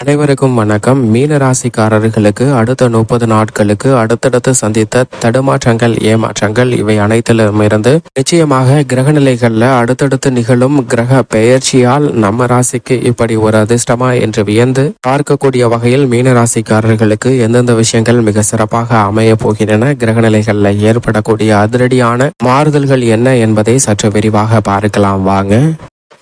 அனைவருக்கும் வணக்கம். மீன ராசிக்காரர்களுக்கு அடுத்த முப்பது நாட்களுக்கு அடுத்தடுத்து சந்தித்த தடுமாற்றங்கள் ஏமாற்றங்கள் இவை அனைத்திலுமிருந்து நிச்சயமாக கிரக நிலைகள்ல அடுத்தடுத்து நிகழும் கிரக பெயர்ச்சியால் நம்ம ராசிக்கு இப்படி ஒரு அதிர்ஷ்டமா என்று வியந்து பார்க்கக்கூடிய வகையில் மீன ராசிக்காரர்களுக்கு எந்தெந்த விஷயங்கள் மிக சிறப்பாக அமைய போகின்றன கிரக நிலைகள்ல ஏற்படக்கூடிய அதிரடியான மாறுதல்கள் என்ன என்பதை சற்று விரிவாக பார்க்கலாம். வாங்க.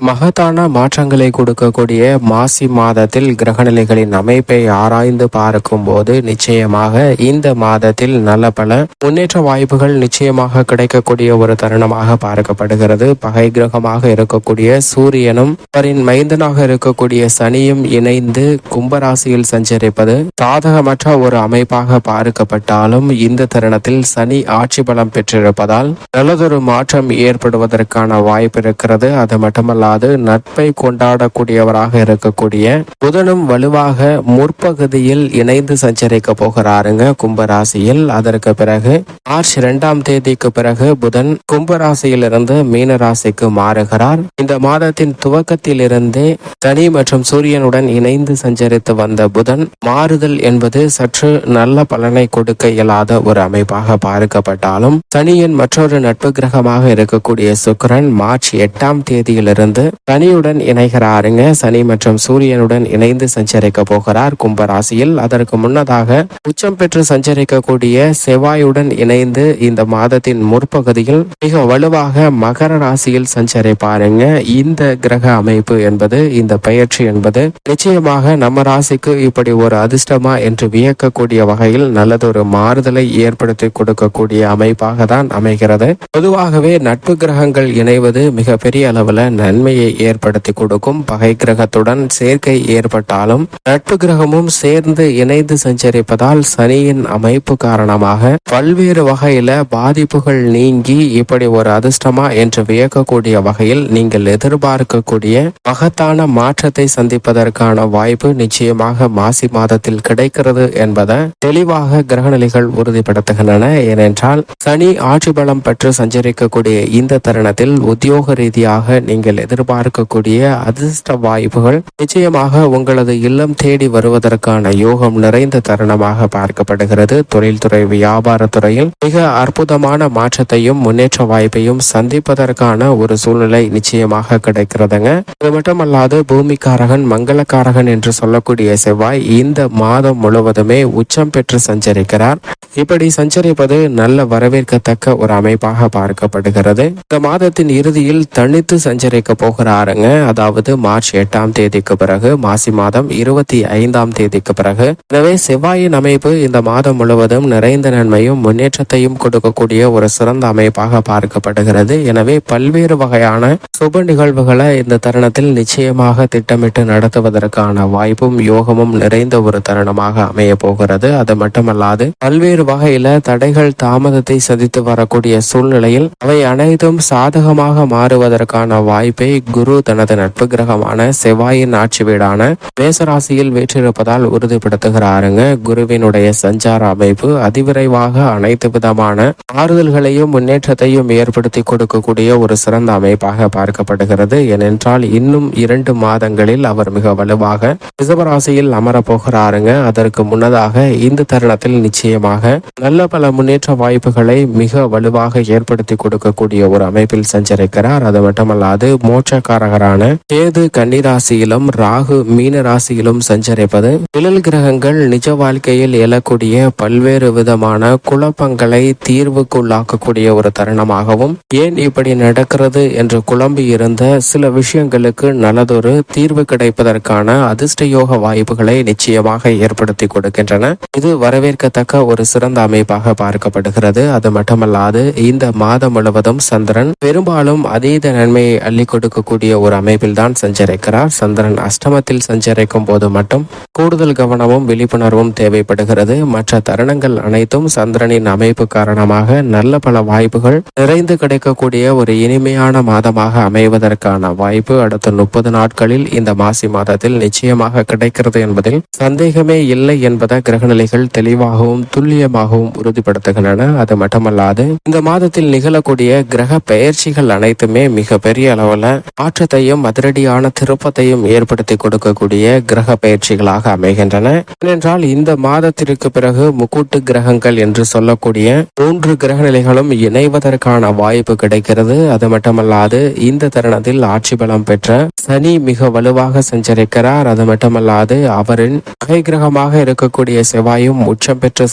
மகத்தான மாற்றங்களை கொடுக்கக்கூடிய மாசி மாதத்தில் கிரகநிலைகளின் அமைப்பை ஆராய்ந்து பார்க்கும்போது நிச்சயமாக இந்த மாதத்தில் நல்ல பல முன்னேற்ற வாய்ப்புகள் நிச்சயமாக கிடைக்கக்கூடிய ஒரு தருணமாக பார்க்கப்படுகிறது. பகை கிரகமாக இருக்கக்கூடிய சூரியனும் அவரின் மைந்தனாக இருக்கக்கூடிய சனியும் இணைந்து கும்பராசியில் சஞ்சரிப்பது சாதகமற்ற ஒரு அமைப்பாக பார்க்கப்பட்டாலும் இந்த தருணத்தில் சனி ஆட்சி பலம் பெற்றிருப்பதால் நல்லதொரு மாற்றம் ஏற்படுவதற்கான வாய்ப்பு இருக்கிறது. அது மட்டுமல்ல மட்டுமல்லாது நட்பை கொண்டாடக்கூடியவராக இருக்கக்கூடிய புதனும் வலுவாக முற்பகுதியில் இணைந்து சஞ்சரிக்க போகிறாருங்க. கும்பராசியில் அதற்கு பிறகு மார்ச் இரண்டாம் தேதிக்கு பிறகு புதன் கும்பராசியிலிருந்து மீன ராசிக்கு மாறுகிறார். இந்த மாதத்தின் துவக்கத்திலிருந்தே சனி மற்றும் சூரியனுடன் இணைந்து சஞ்சரித்து வந்த புதன் மாறுதல் என்பது சற்று நல்ல பலனை கொடுக்க இயலாத ஒரு அமைப்பாக பார்க்கப்பட்டாலும் சனியின் மற்றொரு நட்பு கிரகமாக இருக்கக்கூடிய சுக்கரன் மார்ச் எட்டாம் தேதியிலிருந்து சனியுடன் இணைகிறாருங்க. சனி மற்றும் சூரியனுடன் இணைந்து சஞ்சரிக்க போகிறார் கும்பராசியில். அதற்கு முன்னதாக உச்சம் பெற்று சஞ்சரிக்கக்கூடிய செவ்வாயுடன் இணைந்து இந்த மாதத்தின் முற்பகுதியில் மிக வலுவாக மகர ராசியில் சஞ்சரிப்பாருங்க. இந்த கிரக அமைப்பு என்பது இந்த பயிற்சி என்பது நிச்சயமாக நம்ம ராசிக்கு இப்படி ஒரு அதிர்ஷ்டமா என்று வியக்கக்கூடிய வகையில் நல்லதொரு மாறுதலை ஏற்படுத்தி கொடுக்கக்கூடிய அமைப்பாக தான் அமைகிறது. பொதுவாகவே நட்பு கிரகங்கள் இணைவது மிக பெரிய நன்மை நன்மையை ஏற்படுத்தி கொடுக்கும். பகை கிரகத்துடன் சேர்க்கை ஏற்பட்டாலும் நட்பு கிரகமும் சேர்ந்து இணைந்து சஞ்சரிப்பதால் சனியின் அமைப்பு காரணமாக பல்வேறு வகையில பாதிப்புகள் நீங்கி இப்படி ஒரு அதிர்ஷ்டமா என்று வியக்கக்கூடிய வகையில் நீங்கள் எதிர்பார்க்கக்கூடிய மகத்தான மாற்றத்தை சந்திப்பதற்கான வாய்ப்பு நிச்சயமாக மாசி மாதத்தில் கிடைக்கிறது என்பதை தெளிவாக கிரகநிலைகள் உறுதிப்படுத்துகின்றன. ஏனென்றால் சனி ஆட்சி பலம் பெற்று சஞ்சரிக்கக்கூடிய இந்த தருணத்தில் உத்தியோக ரீதியாக நீங்கள் எதிர்பார்க்கக்கூடிய அதிர்ஷ்ட வாய்ப்புகள் நிச்சயமாக உங்களது இல்லம் தேடி வருவதற்கான யோகம் நிறைந்த தருணமாக பார்க்கப்படுகிறது. தொழில்துறை வியாபாரத்துறையில் மிக அற்புதமான மாற்றத்தையும் முன்னேற்ற வாய்ப்பையும் சந்திப்பதற்கான ஒரு சூழ்நிலை நிச்சயமாக கிடைக்கிறதுங்க. அது மட்டுமல்லாது பூமிக்காரகன் மங்களக்காரகன் என்று சொல்லக்கூடிய செவ்வாய் இந்த மாதம் முழுவதுமே உச்சம் பெற்று சஞ்சரிக்கிறார். இப்படி சஞ்சரிப்பது நல்ல வரவேற்கத்தக்க ஒரு அமைப்பாக பார்க்கப்படுகிறது. இந்த மாதத்தின் இறுதியில் தனித்து சஞ்சரிக்க போகிறாருங்க அதாவது மார்ச் எட்டாம் தேதிக்கு பிறகு மாசி மாதம் இருபத்தி ஐந்தாம் தேதிக்கு பிறகு. எனவே செவ்வாயின் அமைப்பு இந்த மாதம் முழுவதும் நிறைந்த நன்மையும் முன்னேற்றத்தையும் கொடுக்கக்கூடிய ஒரு சிறந்த அமைப்பாக பார்க்கப்படுகிறது. எனவே பல்வேறு வகையான சுப நிகழ்வுகளை இந்த தருணத்தில் நிச்சயமாக திட்டமிட்டு நடத்துவதற்கான வாய்ப்பும் யோகமும் நிறைந்த ஒரு தருணமாக அமைய போகிறது. அது மட்டுமல்லாது பல்வேறு வகையில தடைகள் தாமதத்தை சந்தித்து வரக்கூடிய சூழ்நிலையில் அவை அனைத்தும் சாதகமாக மாறுவதற்கான வாய்ப்பை குரு தனது நட்பு கிரகமான செவ்வாயின் ஆட்சி வீடான மேசராசியில் வீற்றிருப்பதால் உறுதிப்படுத்துகிறாருங்க. குருவினுடைய சஞ்சார அமைப்பு அதிவிரைவாக அனைத்து விதமான ஆறுதல்களையும் முன்னேற்றத்தையும் ஏற்படுத்தி கொடுக்கக்கூடிய ஒரு சிறந்த அமைப்பாக பார்க்கப்படுகிறது. ஏனென்றால் இன்னும் இரண்டு மாதங்களில் அவர் மிக வலுவாக ரிசவராசியில் அமரப் போகிறாருங்க. அதற்கு முன்னதாக இந்த தருணத்தில் நிச்சயமாக நல்ல பல முன்னேற்ற வாய்ப்புகளை மிக வலுவாக ஏற்படுத்தி கொடுக்கக்கூடிய ஒரு அமைப்பில் சஞ்சரிக்கிறார். அது மட்டுமல்லாது மோட்சக்காரகரான கேது கன்னிராசியிலும் ராகு மீன ராசியிலும் சஞ்சரிப்பது. நிழல் கிரகங்கள் நிஜ வாழ்க்கையில் எழக்கூடிய பல்வேறு விதமான குழப்பங்களை தீர்வுக்குள்ளாக்கக்கூடிய ஒரு தருணமாகவும் ஏன் இப்படி நடக்கிறது என்று குழம்பி இருந்த சில விஷயங்களுக்கு நல்லதொரு தீர்வு கிடைப்பதற்கான அதிர்ஷ்ட யோக வாய்ப்புகளை நிச்சயமாக ஏற்படுத்தி கொடுக்கின்றன. இது வரவேற்கத்தக்க ஒரு சிறந்த அமைப்பாக பார்க்கப்படுகிறது. அது மட்டுமல்லாது இந்த மாதம் முழுவதும் சந்திரன் பெரும்பாலும் அதீத நன்மையை அள்ளி கொடுக்கக்கூடிய ஒரு அமைப்பில் தான் சஞ்சரிக்கிறார். சந்திரன் அஷ்டமத்தில் சஞ்சரிக்கும் போது மட்டும் கூடுதல் கவனமும் விழிப்புணர்வும் தேவைப்படுகிறது. மற்ற தருணங்கள் அனைத்தும் சந்திரனின் அமைப்பு காரணமாக நல்ல பல வாய்ப்புகள் நிறைந்து கிடைக்கக்கூடிய ஒரு இனிமையான மாதமாக அமைவதற்கான வாய்ப்பு அடுத்த முப்பது நாட்களில் இந்த மாசி மாதத்தில் நிச்சயமாக கிடைக்கிறது என்பதில் சந்தேகமே இல்லை என்பதை கிரகநிலைகள் தெளிவாகவும் துல்லியம் நிச்சயமாகவும் உறுதிப்படுத்துகின்றன. அது மட்டுமல்லாது இந்த மாதத்தில் நிகழக்கூடிய கிரக பெயர்ச்சிகள் அனைத்துமே மிக பெரிய அளவில் மாற்றத்தையும் அதிரடியான திருப்பத்தையும் ஏற்படுத்தி கொடுக்கக்கூடிய கிரக பெயர்ச்சிகளாக அமைகின்றன. ஏனென்றால் இந்த மாதத்திற்கு பிறகு முக்கூட்டு கிரகங்கள் என்று சொல்லக்கூடிய மூன்று கிரக நிலைகளும் இணைவதற்கான வாய்ப்பு கிடைக்கிறது. அது மட்டுமல்லாது இந்த தருணத்தில் ஆட்சி பலம் பெற்ற சனி மிக வலுவாக சஞ்சரிக்கிறார். அது மட்டுமல்லாது அவரின் கிரகமாக இருக்கக்கூடிய செவ்வாயும் உச்சம் பெற்று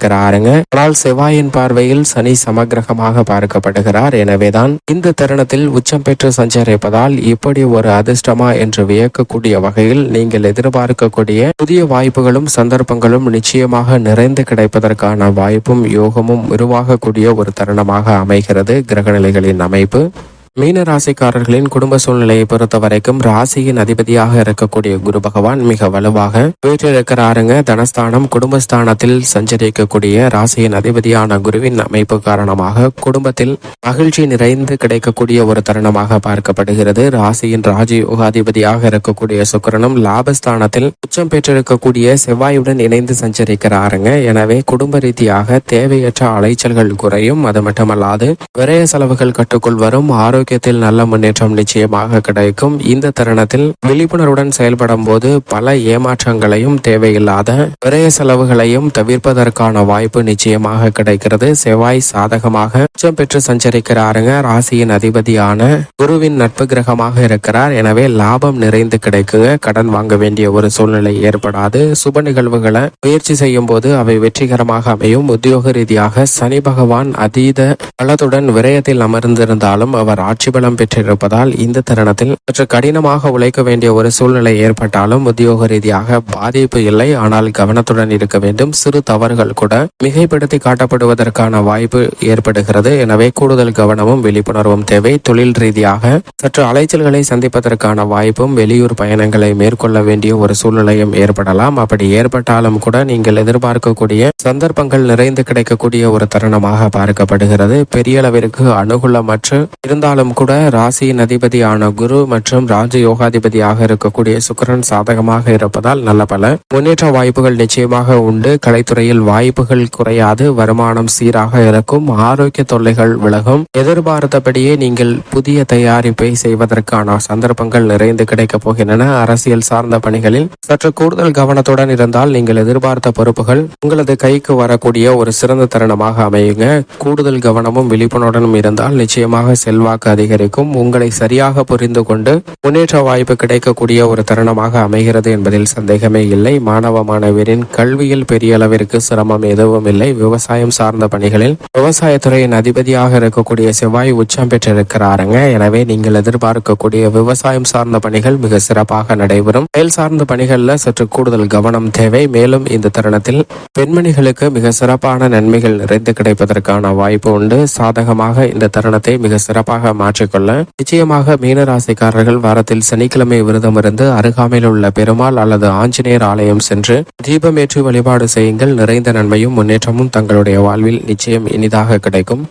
இருக்கிறாருங்க ஆனால் செவ்வாயின் பார்வையில் சனி சமகிரகமாக பார்க்கப்படுகிறார். எனவேதான் இந்த தருணத்தில் உச்சம் பெற்று சஞ்சரிப்பதால் இப்படி ஒரு அதிர்ஷ்டமா என்று வியக்கக்கூடிய வகையில் நீங்கள் எதிர்பார்க்கக்கூடிய புதிய வாய்ப்புகளும் சந்தர்ப்பங்களும் நிச்சயமாக நிறைந்து கிடைப்பதற்கான வாய்ப்பும் யோகமும் உருவாகக்கூடிய ஒரு தருணமாக அமைகிறது. கிரகநிலைகளின் அமைப்பு. மீன ராசிக்காரர்களின் குடும்ப சூழ்நிலையை பொறுத்த வரைக்கும் ராசியின் அதிபதியாக இருக்கக்கூடிய குரு பகவான் மிக வலுவாக வீட்டில் இருக்கிறாருங்க தனஸ்தானம் குடும்பஸ்தானத்தில் சஞ்சரிக்கக்கூடிய ராசியின் அதிபதியான குருவின் அமைப்பு காரணமாக குடும்பத்தில் மகிழ்ச்சி நிறைந்து கிடைக்கக்கூடிய ஒரு தருணமாக பார்க்கப்படுகிறது. ராசியின் ராஜயோகாதிபதியாக இருக்கக்கூடிய சுக்கரனும் லாபஸ்தானத்தில் உச்சம் பெற்றிருக்கக்கூடிய செவ்வாயுடன் இணைந்து சஞ்சரிக்கிறாருங்க. எனவே குடும்ப ரீதியாக தேவையற்ற அலைச்சல்கள் குறையும். அது மட்டுமல்லாது விரய செலவுகள் கட்டுக்குள் வரும். ஆரோக்கியத்தில் நல்ல முன்னேற்றம் நிச்சயமாக கிடைக்கும். இந்த தருணத்தில் விழிப்புணர்வுடன் செயல்படும் போது பல ஏமாற்றங்களையும் தேவையில்லாத விரய செலவுகளையும் தவிர்ப்பதற்கான வாய்ப்பு நிச்சயமாக கிடைக்கிறது. செவ்வாய் சாதகமாக உச்சம் பெற்று சஞ்சரிக்கிறாருங்க. ராசியின் அதிபதியான குருவின் நட்பு கிரகமாக இருக்கிறார். எனவே லாபம் நிறைந்து கிடைக்குங்க. கடன் வாங்க வேண்டிய ஒரு சூழ்நிலை ஏற்படாது. சுப நிகழ்வுகளை முயற்சி செய்யும் போது அவை வெற்றிகரமாக அமையும். உத்தியோக ரீதியாக சனி பகவான் அதீத பலத்துடன் விரயத்தில் அமர்ந்திருந்தாலும் அவர் ஆட்சி பலம் பெற்றிருப்பதால் இந்த தருணத்தில் சற்று கடினமாக உழைக்க வேண்டிய ஒரு சூழ்நிலை ஏற்பட்டாலும் உத்தியோக ரீதியாக பாதிப்பு இல்லை. ஆனால் கவனத்துடன் இருக்க வேண்டும். சிறு தவறுகள் கூட மிகைப்படுத்தி காட்டப்படுவதற்கான வாய்ப்பு ஏற்படுகிறது. எனவே கூடுதல் கவனமும் விழிப்புணர்வும் தேவை. தொழில் ரீதியாக சற்று அலைச்சல்களை சந்திப்பதற்கான வாய்ப்பும் வெளியூர் பயணங்களை மேற்கொள்ள வேண்டிய ஒரு சூழ்நிலையும் ஏற்படலாம். அப்படி ஏற்பட்டாலும் கூட நீங்கள் எதிர்பார்க்கக்கூடிய சந்தர்ப்பங்கள் நிறைந்து கிடைக்கக்கூடிய ஒரு தருணமாக பார்க்கப்படுகிறது. பெரிய அளவிற்கு அனுகூலமற்று இருந்தாலும் கூட ராசியின் அதிபதியான குரு மற்றும் ராஜ யோகாதிபதியாக இருக்கக்கூடிய சுக்கிரன் சாதகமாக இருப்பதால் நல்ல பல. முன்னேற்ற வாய்ப்புகள் நிச்சயமாக உண்டு. கலைத்துறையில் வாய்ப்புகள் குறையாது. வருமானம் சீராக இருக்கும். ஆரோக்கிய தொல்லைகள் விலகும். எதிர்பார்த்தபடியே நீங்கள் புதிய தயாரிப்பை செய்வதற்கான சந்தர்ப்பங்கள் நிறைந்து கிடைக்கப் போகின்றன. அரசியல் சார்ந்த பணிகளில் சற்று கூடுதல் கவனத்துடன் இருந்தால் நீங்கள் எதிர்பார்த்த பொறுப்புகள் உங்களது கைக்கு வரக்கூடிய ஒரு சிறந்த தருணமாக அமையுங்க. கூடுதல் கவனமும் விழிப்புணர்வுடன் இருந்தால் நிச்சயமாக செல்வாக்கு அதிகரிக்கும் உங்களை சரியாக புரிந்து கொண்டு முன்னேற்ற வாய்ப்பு கிடைக்கக்கூடிய ஒரு தருணமாக அமைகிறது என்பதில் சந்தேகமே இல்லை. மாணவ மாணவியரின் கல்வியில் பெரிய அளவிற்கு சிரமம் எதுவும் இல்லை. விவசாயம் சார்ந்த பணிகளில் விவசாயத்துறையின் அதிபதியாக இருக்கக்கூடிய செவ்வாய் உச்சம் பெற்றிருக்கிறாருங்க. எனவே நீங்கள் எதிர்பார்க்கக்கூடிய விவசாயம் சார்ந்த பணிகள் மிக சிறப்பாக நடைபெறும். செயல் சார்ந்த பணிகள்ல சற்று கூடுதல் கவனம் தேவை. மேலும் இந்த தருணத்தில் பெண்மணிகளுக்கு மிக சிறப்பான நன்மைகள் நிறைந்து கிடைப்பதற்கான வாய்ப்பு உண்டு. சாதகமாக இந்த தருணத்தை மிக சிறப்பாக மாற்றிக்கொள்ள நிச்சயமாக மீனராசிக்காரர்கள் வாரத்தில் சனிக்கிழமை விரதம் இருந்து அருகாமையில் உள்ள பெருமாள் அல்லது ஆஞ்சநேயர் ஆலயம் சென்று தீபமேற்றி வழிபாடு செய்யுங்கள். நிறைந்த நன்மையும் முன்னேற்றமும் தங்களுடைய வாழ்வில் நிச்சயம் இனிதாக கிடைக்கும்.